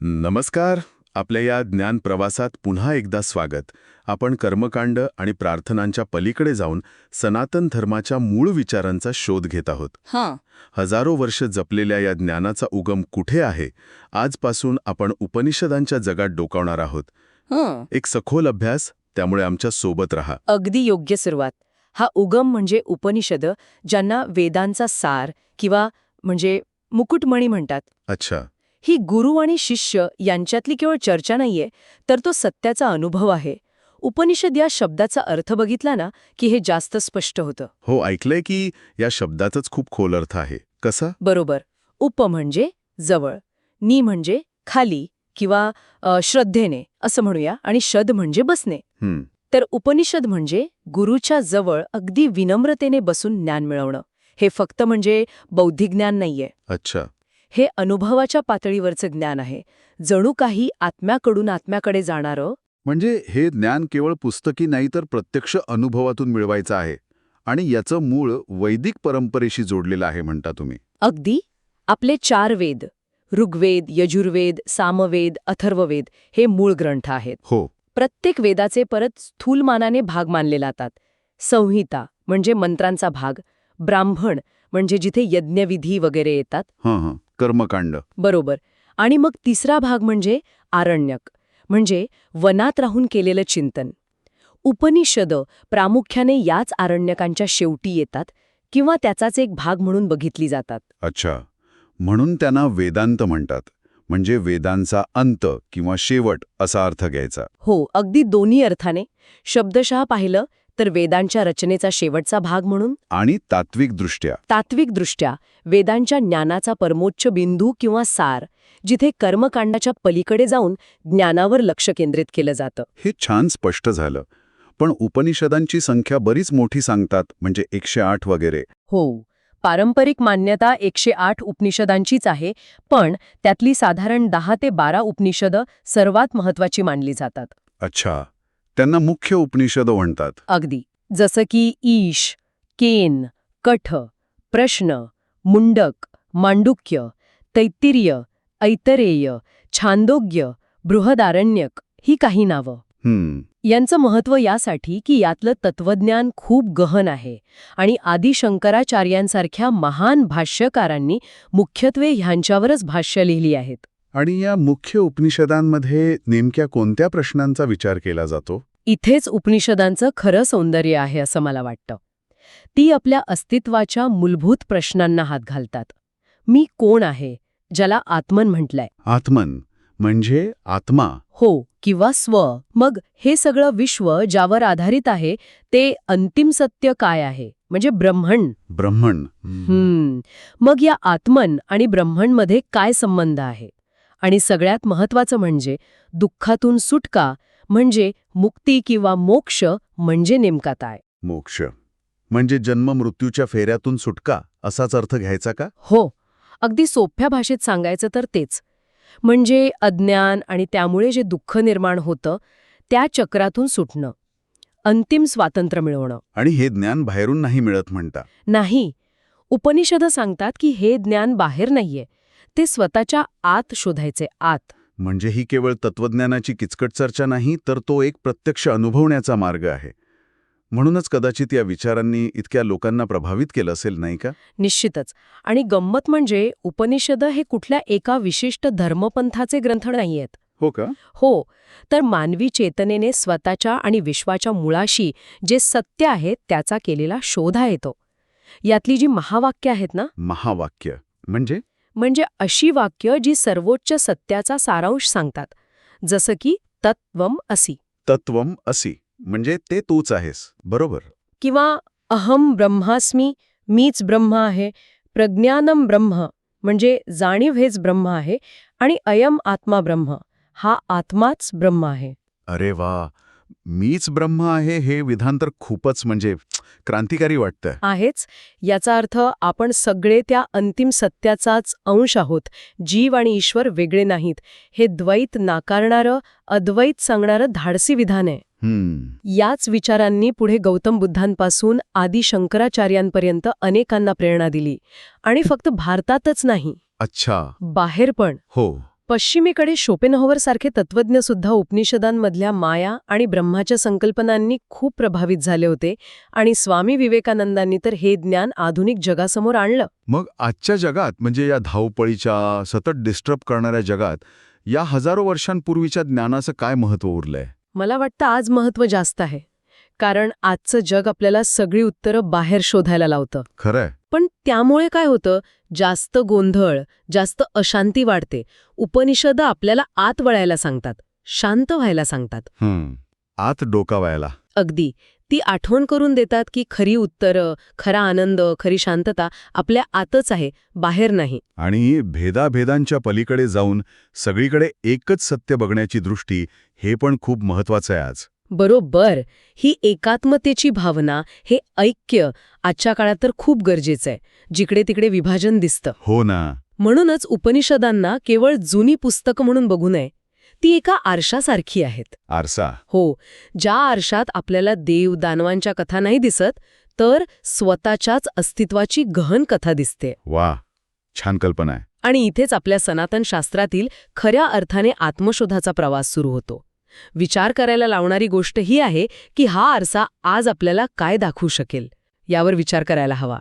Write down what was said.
नमस्कार. आपल्या या ज्ञान प्रवासात पुन्हा एकदा स्वागत. आपण कर्मकांड आणि प्रार्थनांच्या पलीकडे जाऊन सनातन धर्माच्या मूळ विचारांचा शोध घेत आहोत. हां. हजारो वर्ष जपलेल्या या ज्ञानाचा उगम कुठे आहे? आजपासून आपण उपनिषदांच्या जगात डोकावणार आहोत. एक सखोल अभ्यास त्यामुळे आमच्यासोबत रहा. अगदी योग्य सुरुवात. हा उगम म्हणजे उपनिषद ज्यांना वेदांचा सार किंवा म्हणजे मुकुटमणी म्हणतात. अच्छा. ही गुरु आणि शिष्य यांच्यातली केवळ चर्चा नाहीये तर तो सत्याचा अनुभव आहे. उपनिषद या शब्दाचा अर्थ बघितला ना की हे जास्त स्पष्ट होतं. हो ऐकलंय की या शब्दातच खूप खोल अर्थ आहे. कसा? बरोबर. उप म्हणजे जवळ नी म्हणजे खाली किंवा श्रद्धेने असं म्हणूया आणि शद म्हणजे बसणे. तर उपनिषद म्हणजे गुरुच्या जवळ अगदी विनम्रतेने बसून ज्ञान मिळवणं. हे फक्त म्हणजे बौद्धिक ज्ञान नाहीये. अच्छा. हे अनुभवाच्या पातळीवरचं ज्ञान आहे. जणू काही आत्म्याकडून आत्म्याकडे जाणारं? म्हणजे हे ज्ञान केवळ पुस्तकी नाही तर प्रत्यक्ष अनुभवातून मिळवायचं आहे. आणि याचं मूळ वैदिक परंपरेशी जोडलेलं आहे म्हणता तुम्ही. अगदी? आपले चार वेद ऋग्वेद यजुर्वेद सामवेद अथर्ववेद हे मूळ ग्रंथ आहेत. हो. प्रत्येक वेदाचे परत स्थूलमानाने भाग मानले जातात. संहिता म्हणजे मंत्रांचा भाग. ब्राह्मण म्हणजे जिथे यज्ञविधी वगैरे येतात. हं हं. कर्मकांड. बरोबर. आणि मग तिसरा भाग म्हणजे आरण्यक म्हणजे वनात राहून केलेलं चिंतन. उपनिषद प्रामुख्याने याच आरण्यकांच्या शेवटी येतात किंवा त्याचाच एक भाग म्हणून बघितली जातात. अच्छा. म्हणून त्यांना वेदांत म्हणतात म्हणजे वेदांचा अंत किंवा शेवट असा अर्थ घ्यायचा. हो अगदी दोन्ही अर्थाने. शब्दशः पाहिलं तर वेदांच्या रचनेचा शेवटचा भाग म्हणून आणि तात्विकदृष्ट्या. तात्विकदृष्ट्या वेदांच्या ज्ञानाचा परमोच्च बिंदू किंवा सार जिथे कर्मकांडाच्या पलीकडे जाऊन ज्ञानावर लक्ष केंद्रित केलं जातं. हे छान स्पष्ट झालं. पण उपनिषदांची संख्या बरीच मोठी सांगतात म्हणजे एकशे आठ वगैरे. हो पारंपरिक मान्यता एकशे आठ उपनिषदांचीच आहे पण त्यातली साधारण दहा ते बारा उपनिषदं सर्वात महत्वाची मानली जातात. अच्छा. त्यांना मुख्य उपनिषद म्हणतात. अगदी. जसं की ईश केन कठ प्रश्न मुंडक मांडुक्य तैत्तिर्य ऐतरेय छांदोग्य बृहदारण्यक ही काही नावं. हम्म. यांचं महत्त्व यासाठी की यातलं तत्वज्ञान खूप गहन आहे आणि आदी शंकराचार्यांसारख्या महान भाष्यकारांनी मुख्यत्वे ह्यांच्यावरच भाष्य लिहिली आहेत. आणि या मुख्य उपनिषदांमध्ये नेमक्या कोणत्या प्रश्नांचा विचार केला जातो? इथेच उपनिषदांचं खरं सौंदर्य आहे असं मला वाटतं. ती आपल्या अस्तित्वाच्या मूलभूत प्रश्नांना हात घालतात. मी कोण आहे ज्याला आत्मन म्हटलंय? आत्मन म्हणजे आत्मा. हो किंवा स्व. मग हे सगळं विश्व ज्यावर आधारित आहे ते अंतिम सत्य काय आहे? म्हणजे ब्रह्मण. ब्रह्मण. हम्म. मग या आत्मन आणि ब्रह्मणमध्ये काय संबंध आहे? आणि सगळ्यात महत्वाचं म्हणजे दुःखातून सुटका म्हणजे मुक्ती किंवा मोक्ष म्हणजे नेमका काय? मोक्ष. म्हणजे जन्म मृत्यूच्या फेऱ्यातून सुटका असाच अर्थ घ्यायचा का? हो. अगदी सोप्या भाषेत सांगायचं तर तेच. म्हणजे अज्ञान आणि त्यामुळे जे दुःख निर्माण होतं त्या चक्रातून सुटणं. अंतिम स्वातंत्र्य मिळवणं. आणि हे ज्ञान बाहेरून नाही मिळत म्हणता. नाही. उपनिषदं सांगतात की हे ज्ञान बाहेर नाहीये. ते स्वतःच्या आत शोधायचे आत. म्हणजे ही केवळ तत्वज्ञानाची किचकट चर्चा नाही तर तो एक प्रत्यक्ष अनुभवण्याचा मार्ग आहे. म्हणूनच कदाचित या विचारांनी इतक्या लोकांना प्रभावित केलं असेल नाही का? निश्चितच. आणि गंमत म्हणजे उपनिषद हे कुठल्या एका विशिष्ट धर्मपंथाचे ग्रंथ नाहीयेत. हो का? हो. तर मानवी चेतनेने स्वतःच्या आणि विश्वाच्या मुळाशी जे सत्य आहे त्याचा केलेला शोध आहे तो. यातली जी महावाक्य आहेत ना? महावाक्य. म्हणजे? म्हणजे अशी वाक्य जी सर्वोच्च सत्याचा सारांश सांगतात. जसं की तत्वम असी. तत्वम असी. म्हणजे ते तूच आहेस. बरोबर? किंवा अहम ब्रह्मास्मी मीच ब्रह्म आहे. प्रज्ञानम ब्रह्म म्हणजे जाणीव हेच ब्रह्म आहे. आणि अयम आत्मा ब्रह्म हा आत्माच ब्रह्म आहे. अरे वा! मीच ब्रह्म आहे हे विधान तर खूपच म्हणजे क्रांतिकारी वाटतं आहेच. याचा अर्थ आपण सगळे त्या अंतिम सत्याचाच अंश आहोत. जीव आणि ईश्वर वेगळे नाहीत. हे द्वैत नाकारणारं अद्वैत सांगणारं धाडसी विधान आहे. याच विचारांनी पुढे गौतम बुद्धांपासून आदी शंकराचार्यांपर्यंत अनेकांना प्रेरणा दिली. आणि फक्त भारतातच नाही. अच्छा. बाहेर पण. हो. पश्चिमेकडे शोपेनहॉवर सारखे तत्वज्ञ सुद्धा उपनिषदांमधल्या माया आणि ब्रह्माच्या संकल्पनांनी खूप प्रभावित झाले होते आणि स्वामी विवेकानंदांनी तर हे ज्ञान आधुनिक जगासमोर आणलं. मग आजच्या जगात म्हणजे या धावपळीच्या सतत डिस्टर्ब करणाऱ्या जगात या हजारो वर्षांपूर्वीच्या ज्ञानाचं काय महत्त्व उरलंय? मला वाटतं आज महत्त्व जास्त आहे. कारण आजचं जग आपल्याला सगळी उत्तरं बाहेर शोधायला लावतं. खरंय. पण त्यामुळे काय होतं? जास्त गोंधळ जास्त अशांती वाढते. उपनिषद आपल्याला आत वळायला सांगतात शांत व्हायला सांगतात. हम्म. आत डोकावायला अगदी. ती आठवण करून देतात की खरी उत्तरं खरा आनंद खरी शांतता आपल्या आतच आहे बाहेर नाही. आणि भेदाभेदांच्या पलीकडे जाऊन सगळीकडे एकच सत्य बघण्याची दृष्टी हे पण खूप महत्वाचं आहे आज. बरोबर. ही एकात्मतेची भावना हे ऐक्य आजच्या काळात तर खूप गरजेचं आहे. जिकडे तिकडे विभाजन दिसतं. हो ना. म्हणूनच उपनिषदांना केवळ जुनी पुस्तकं म्हणून बघू नये. ती एका आरशासारखी आहेत. आरसा. हो. ज्या आरशात आपल्याला देव दानवांच्या कथा नाही दिसत तर स्वतःच्याच अस्तित्वाची गहन कथा दिसते. वा. छान कल्पना आहे. आणि इथेच आपल्या सनातन शास्त्रातील खऱ्या अर्थाने आत्मशोधाचा प्रवास सुरू होतो. विचार करायला लावणारी गोष्ट ही आहे की हा आरसा आज आपल्याला काय दाखवू शकेल? यावर विचार करायला हवा.